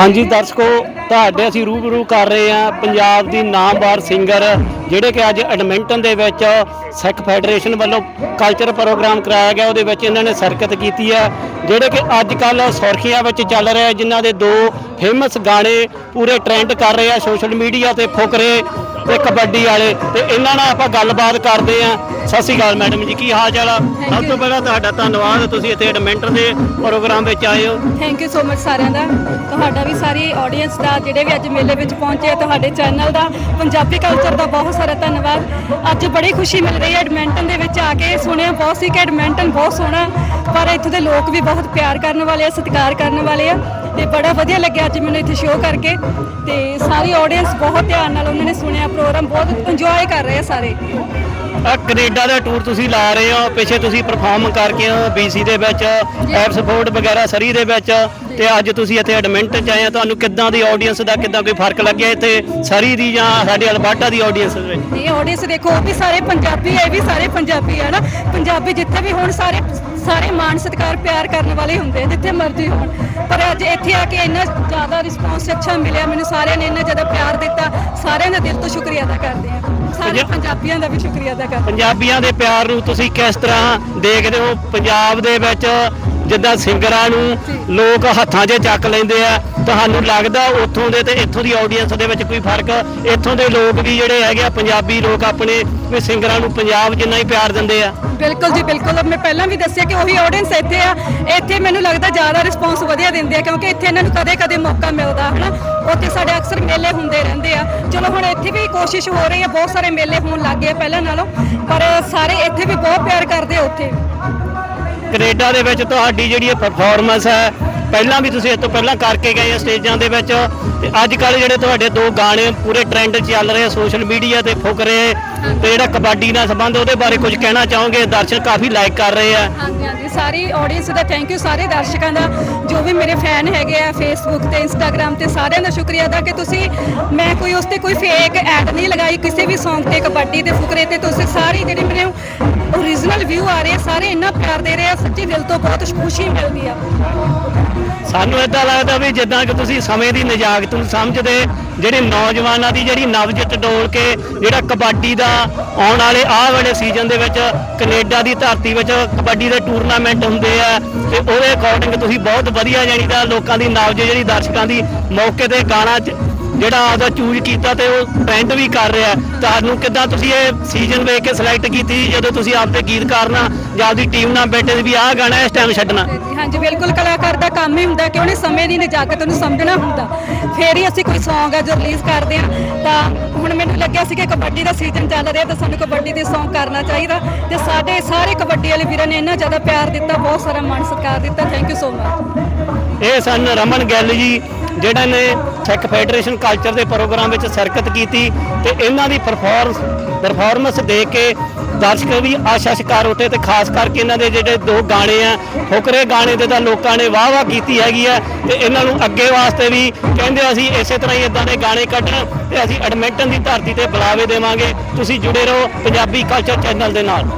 ਹਾਂਜੀ, ਦਰਸ਼ਕੋ, ਤੁਹਾਡੇ ਅਸੀਂ ਰੂਬਰੂ ਕਰ ਰਹੇ ਹਾਂ ਪੰਜਾਬ ਦੀ ਨਾਮਵਾਰ ਸਿੰਗਰ ਜਿਹੜੇ ਕਿ ਅੱਜ ਐਡਮਿੰਟਨ ਦੇ ਵਿੱਚ ਸਿੱਖ ਫੈਡਰੇਸ਼ਨ ਵੱਲੋਂ ਕਲਚਰ ਪ੍ਰੋਗਰਾਮ ਕਰਾਇਆ ਗਿਆ, ਉਹਦੇ ਵਿੱਚ ਇਹਨਾਂ ਨੇ ਸ਼ਿਰਕਤ ਕੀਤੀ ਹੈ, ਜਿਹੜੇ ਕਿ ਅੱਜ ਕੱਲ ਸੁਰਖੀਆਂ ਵਿੱਚ ਚੱਲ ਰਿਹਾ ਜਿਨ੍ਹਾਂ ਦੇ ਦੋ ਫੇਮਸ ਗਾਣੇ ਪੂਰੇ ਟ੍ਰੈਂਡ ਕਰ ਰਹੇ ਆ, ਸੋਸ਼ਲ ਮੀਡੀਆ ਤੇ ਫੁੱਕ ਰਹੇ। ਤੇ ਕਬੱਡੀ ਵਾਲੇ ਤੇ ਇਹਨਾਂ ਨਾਲ ਆਪਾਂ ਗੱਲਬਾਤ ਕਰਦੇ ਆ ਸਤਿ ਸ਼੍ਰੀ ਅਕਾਲ ਮੈਡਮ ਜੀ ਕੀ ਹਾਲ ਚਾਲ ਆ? ਸਭ ਤੋਂ ਪਹਿਲਾਂ ਤੁਹਾਡਾ ਧੰਨਵਾਦ ਤੁਸੀਂ ਇੱਥੇ ਐਡਮਿੰਟਨ ਦੇ ਪ੍ਰੋਗਰਾਮ ਵਿੱਚ ਆਏ ਹੋ। ਥੈਂਕ ਯੂ ਸੋ ਮਚ ਸਾਰਿਆਂ ਦਾ। ਤੁਹਾਡਾ ਵੀ ਸਾਰੀ ਆਡੀਅנס ਦਾ ਜਿਹੜੇ ਵੀ ਅੱਜ ਮੇਲੇ ਵਿੱਚ ਪਹੁੰਚੇ ਤੁਹਾਡੇ ਚੈਨਲ ਦਾ ਪੰਜਾਬੀ ਕਲਚਰ ਦਾ ਬਹੁਤ ਸਾਰਾ ਧੰਨਵਾਦ। ਅੱਜ ਬੜੀ ਖੁਸ਼ੀ ਮਿਲ ਰਹੀ ਹੈ ਐਡਮਿੰਟਨ ਦੇ ਵਿੱਚ ਆ ਕੇ। ਸੁਣਿਆ ਬਹੁਤ ਸੀ ਕਿ ਐਡਮਿੰਟਨ ਬਹੁਤ ਸੋਹਣਾ ਪਰ ਇੱਥੇ ਦੇ ਲੋਕ ਵੀ ਬਹੁਤ ਪਿਆਰ ਕਰਨ ਵਾਲੇ ਆ ਸਤਿਕਾਰ ਕਰਨ ਵਾਲੇ ਆ। ਤੇ ਬੜਾ ਵਧੀਆ ਲੱਗਿਆ ਅੱਜ ਮੈਨੂੰ ਇੱਥੇ ਸ਼ੋਅ ਕਰਕੇ ਤੇ ਸਾਰੀ ਆਡੀਅנס ਬਹੁਤ ਧਿਆਨ ਨਾਲ ਉਹਨਾਂ ਨੇ ਸੁਣਿਆ ਪ੍ਰੋਗਰਾਮ ਬਹੁਤ ਇੰਜੋਏ ਕਰ ਰਹੇ ਆ ਸਾਰੇ। ਆ ਕੈਨੇਡਾ ਦਾ ਟੂਰ ਤੁਸੀਂ ਲਾ ਰਹੇ ਹੋ ਪਿੱਛੇ ਤੁਸੀਂ ਪਰਫਾਰਮ ਕਰਕੇ ਹੋ ਬੀਸੀ ਦੇ ਵਿੱਚ ਐਪਸਫੋਰਡ ਵਗੈਰਾ ਸਰੀ ਦੇ ਵਿੱਚ। ਤੇ ਅੱਜ ਤੁਸੀਂ ਇੱਥੇ ਐਡਮਿੰਟ ਚ ਆਏ ਆ ਤੁਹਾਨੂੰ ਕਿੱਦਾਂ ਦੀ ਆਡੀਅנס ਦਾ ਕਿੱਦਾਂ ਕੋਈ ਫ਼ਰਕ ਲੱਗਿਆ ਇੱਥੇ? ਸਰੀ ਦੀ ਜਾਂ ਸਾਡੇ ਅਲਬਰਟਾ ਦੀ ਆਡੀਅנס ਵਿੱਚ? ਇਹ ਆਡੀਅנס ਦੇਖੋ ਉਹ ਵੀ ਸਾਰੇ ਪੰਜਾਬੀ ਹੈ ਇਹ ਵੀ ਸਾਰੇ ਪੰਜਾਬੀ ਹੈ ਨਾ। ਪੰਜਾਬੀ ਜਿੱਥੇ ਵੀ ਹੋਣ ਸਾਰੇ ਸਾਰੇ ਮਾਣ ਸਤਿਕਾਰ ਪਿਆਰ ਕਰਨ ਵਾਲੇ ਹੁੰਦੇ ਆ ਜਿੱਥੇ ਮਰਜ਼ੀ ਹੋਣ। ਪਰ ਅੱਜ ਇੱਥੇ ਆ ਕੇ ਇੰਨਾ ਜ਼ਿਆਦਾ ਰਿਸਪੌਂਸ ਅੱਛਾ ਮਿਲਿਆ ਮੈਨੂੰ ਸਾਰਿਆਂ ਨੇ ਇੰਨਾ ਜ਼ਿਆਦਾ ਪਿਆਰ ਦਿੱਤਾ। ਸਾਰਿਆਂ ਦਾ ਦਿਲ ਤੋਂ ਸ਼ੁਕਰੀਆ ਅਦਾ ਕਰਦੇ ਆ। ਸਾਰੇ ਪੰਜਾਬੀਆਂ ਦਾ ਵੀ ਸ਼ੁਕਰੀਆ ਅਦਾ ਕਰਦੇ ਪੰਜਾਬੀਆਂ ਦੇ ਪਿਆਰ ਨੂੰ ਤੁਸੀਂ ਕਿਸ ਤਰ੍ਹਾਂ ਦੇਖਦੇ ਹੋ? ਪੰਜਾਬ ਦੇ ਵਿੱਚ ਜਿੱਦਾਂ ਸਿੰਗਰਾਂ ਨੂੰ ਲੋਕ ਹੱਥਾਂ 'ਚ ਚੱਕ ਲੈਂਦੇ ਆ, ਤੁਹਾਨੂੰ ਲੱਗਦਾ ਉੱਥੋਂ ਦੇ ਤੇ ਇੱਥੋਂ ਦੀ ਆਡੀਅנס ਦੇ ਵਿੱਚ ਕੋਈ ਫ਼ਰਕ? ਇੱਥੋਂ ਦੇ ਲੋਕ ਵੀ ਜਿਹੜੇ ਹੈਗੇ ਆ, ਪੰਜਾਬੀ ਲੋਕ ਆਪਣੇ ਵੀ ਸਿੰਗਰਾਂ ਨੂੰ ਪੰਜਾਬ ਜਿੰਨਾ ਹੀ ਪਿਆਰ ਦਿੰਦੇ ਆ। ਬਿਲਕੁਲ ਜੀ, ਬਿਲਕੁਲ। ਮੈਂ ਪਹਿਲਾਂ ਵੀ ਦੱਸਿਆ ਕਿ ਉਹੀ ਆਡੀਅנס ਇੱਥੇ ਆ। ਇੱਥੇ ਮੈਨੂੰ ਲੱਗਦਾ ਜ਼ਿਆਦਾ ਰਿਸਪੌਂਸ ਵਧੀਆ ਦਿੰਦੇ ਆ, ਕਿਉਂਕਿ ਇੱਥੇ ਇਹਨਾਂ ਨੂੰ ਕਦੇ-ਕਦੇ ਮੌਕਾ ਮਿਲਦਾ, ਹਨਾ? ਉੱਥੇ ਸਾਡੇ ਅਕਸਰ ਮੇਲੇ ਹੁੰਦੇ ਰਹਿੰਦੇ ਆ। ਚਲੋ, ਹੁਣ ਇੱਥੇ ਵੀ ਕੋਸ਼ਿਸ਼ ਹੋ ਰਹੀ ਹੈ ਬਹੁਤ ਸਾਰੇ ਮੇਲੇ ਹੋਣ ਲੱਗ ਗਏ ਪਹਿਲਾਂ ਨਾਲੋਂ, ਪਰ ਸਾਰੇ ਇੱਥੇ ਵੀ ਬਹੁਤ ਪਿਆਰ ਕਰਦੇ ਆ ਉੱਥੇ। ਕੈਨੇਡਾ ਦੇ ਵਿੱਚ ਤੁਹਾਡੀ ਜਿਹੜੀ ਇਹ ਪਰਫਾਰਮੈਂਸ ਹੈ, ਪਹਿਲਾਂ ਵੀ ਤੁਸੀਂ ਇਸ ਤੋਂ ਪਹਿਲਾਂ ਕਰਕੇ ਗਏ ਆ ਸਟੇਜਾਂ ਦੇ ਵਿੱਚ, ਤੇ ਅੱਜ ਕੱਲ ਜਿਹੜੇ ਤੁਹਾਡੇ ਦੋ ਗਾਣੇ ਪੂਰੇ ਟ੍ਰੈਂਡ ਚੱਲ ਰਹੇ ਆ ਸੋਸ਼ਲ ਮੀਡੀਆ ਤੇ ਫੁਕ ਰਹੇ ਤੇ ਜਿਹੜਾ ਕਬੱਡੀ ਨਾਲ ਸੰਬੰਧ ਉਹਦੇ ਬਾਰੇ ਕੁਝ ਕਹਿਣਾ ਚਾਹੋਗੇ? ਦਰਸ਼ਕ ਕਾਫੀ ਲਾਈਕ ਕਰ ਰਹੇ ਆ। ਹਾਂਜੀ ਹਾਂਜੀ, ਸਾਰੀ ਆਡੀਅנס ਦਾ ਥੈਂਕ ਯੂ ਸਾਰੇ ਦਰਸ਼ਕਾਂ ਦਾ, ਜੋ ਵੀ ਮੇਰੇ ਫੈਨ ਹੈਗੇ ਆ ਫੇਸਬੁੱਕ ਤੇ ਇੰਸਟਾਗ੍ਰam ਤੇ ਸਾਰਿਆਂ ਦਾ ਸ਼ੁਕਰੀਆ ਅਦਾ ਕਿ ਤੁਸੀਂ, ਮੈਂ ਕੋਈ ਉਸ ਤੇ ਕੋਈ ਫੇਕ ਐਡ ਨਹੀਂ ਲਗਾਈ, ਕਿਸੇ ਵੀ Song ਤੇ ਕਬੱਡੀ ਦੇ ਫੁਕਰੇ ਤੇ ਤੁਸੀਂ ਸਾਰੇ ਜਿਹੜੇ ਮੇਰੇ ਓਰੀਜਨਲ ਵਿਊ ਆ ਰਹੇ ਆ, ਸਾਰੇ ਇੰਨਾ ਪਿਆਰ ਦੇ ਰਹੇ ਆ, ਸੱਚੀ ਦਿਲ ਤੋਂ ਬਹੁਤ ਖੁਸ਼ੀ ਮਿਲਦੀ ਆ। ਸਾਨੂੰ ਇਦਾਂ ਲੱਗਦਾ ਵੀ ਜਿੱਦਾਂ ਕਿ ਤੁਸੀਂ ਸਮੇਂ ਦੀ ਨਜਾਕਤ ਨੂੰ ਸਮਝਦੇ, ਜਿਹੜੇ ਨੌਜਵਾਨਾਂ ਦੀ ਜਿਹੜੀ ਨਬਜ ਟਡੋਲ ਕੇ ਜਿਹੜਾ ਕਬੱਡੀ ਦਾ ਆਉਣ ਵਾਲੇ ਆਹ ਵਾਲੇ ਸੀਜ਼ਨ ਦੇ ਵਿੱਚ ਕੈਨੇਡਾ ਦੀ ਧਰਤੀ ਵਿੱਚ ਕਬੱਡੀ ਦੇ ਟੂਰਨਾਮੈਂਟ ਹੁੰਦੇ ਆ, ਤੇ ਉਹਦੇ ਅਕੋਰਡਿੰਗ ਤੁਸੀਂ ਬਹੁਤ ਵਧੀਆ ਜਾਣੀ ਦਾ ਲੋਕਾਂ ਦੀ ਨਵਜ ਜਿਹੜੀ ਦਰਸ਼ਕਾਂ ਦੀ ਮੌਕੇ ਤੇ ਗਾਣਾ ਜਿਹੜਾ ਆਪਦਾ ਚੂਜ਼ ਕੀਤਾ ਤੇ ਉਹ ਟ੍ਰੈਂਡ ਵੀ ਕਰ ਰਿਹਾ। ਤੁਹਾਨੂੰ ਕਿੱਦਾਂ ਤੁਸੀਂ ਇਹ ਸੀਜ਼ਨ ਵੇਖ ਕੇ ਸਿਲੈਕਟ ਕੀਤੀ ਜਦੋਂ ਤੁਸੀਂ ਆਪਦੇ ਗੀਤਕਾਰ ਨਾਲ ਜਾਂ ਆਪਦੀ ਟੀਮ ਨਾਲ ਬੈਠੇ ਸੀ ਵੀ ਆਹ ਗਾਣਾ ਇਸ ਟਾਈਮ ਛੱਡਣਾ? ਜੀ, ਹਾਂਜੀ ਬਿਲਕੁਲ ਕਲਾਕਾਰ ਦਾ ਕੰਮ ਹੀ ਹੁੰਦਾ ਕਿ ਉਹਨੇ ਸਮੇਂ ਦੀ ਨਜਾਕਤ ਨੂੰ ਸਮਝਣਾ ਹੁੰਦਾ। ਫੇਰ ਹੀ ਅਸੀਂ ਕੋਈ Song ਹੈ ਜੋ ਰਿਲੀਜ਼ ਕਰਦੇ ਆ ਤਾਂ ਹੁਣ ਮੈਨੂੰ ਲੱਗਿਆ ਸੀ ਕਿ ਕਬੱਡੀ ਦਾ ਸੀਜ਼ਨ ਚੱਲ ਰਿਹਾ ਤਾਂ ਸਾਨੂੰ ਕਬੱਡੀ ਦੇ Song ਕਰਨਾ ਚਾਹੀਦਾ। ਤੇ ਸਾਡੇ ਸਾਰੇ ਕਬੱਡੀ ਵਾਲੇ ਵੀਰਾਂ ਨੇ ਇੰਨਾ ਜ਼ਿਆਦਾ ਪਿਆਰ ਦਿੱਤਾ ਬਹੁਤ ਸਾਰਾ ਮਾਣ ਸਤਿਕਾਰ ਦਿੱਤਾ। ਥੈਂਕ ਯੂ ਸੋ ਮਚ ਇਹ ਸਨ ਰਮਨ ਗਿੱਲ ਜੀ ਜਿਹੜਾ ਨੇ ਸਿੱਖ ਫੈਡਰੇਸ਼ਨ ਕਲਚਰ ਦੇ ਪ੍ਰੋਗਰਾਮ ਵਿੱਚ ਸ਼ਿਰਕਤ ਕੀਤੀ ਤੇ ਇਹਨਾਂ ਦੀ ਪਰਫਾਰਮੈਂਸ ਪਰਫਾਰਮੈਂਸ ਦੇਖ ਕੇ ਦਰਸ਼ਕ ਵੀ ਆਸ਼ਾ ਸ਼ਿਕਾਰ ਉੱਤੇ ਤੇ ਖਾਸ ਕਰਕੇ ਇਹਨਾਂ ਦੇ ਜਿਹੜੇ ਦੋ ਗਾਣੇ ਆ ਫੁਕਰੇ ਗਾਣੇ ਦੇ ਤਾਂ ਲੋਕਾਂ ਨੇ ਵਾਹ ਵਾਹ ਕੀਤੀ ਹੈਗੀ ਆ ਤੇ ਇਹਨਾਂ ਨੂੰ ਅੱਗੇ ਵਾਸਤੇ ਵੀ ਕਹਿੰਦੇ ਅਸੀਂ ਇਸੇ ਤਰ੍ਹਾਂ ਹੀ ਇਦਾਂ ਦੇ ਗਾਣੇ ਕੱਢਣ ਤੇ ਅਸੀਂ ਐਡਮਿੰਟਨ ਦੀ ਧਰਤੀ ਤੇ ਬੁਲਾਵੇ ਦੇਵਾਂਗੇ। ਤੁਸੀਂ ਜੁੜੇ ਰਹੋ ਪੰਜਾਬੀ ਕਲਚਰ ਚੈਨਲ ਦੇ ਨਾਲ।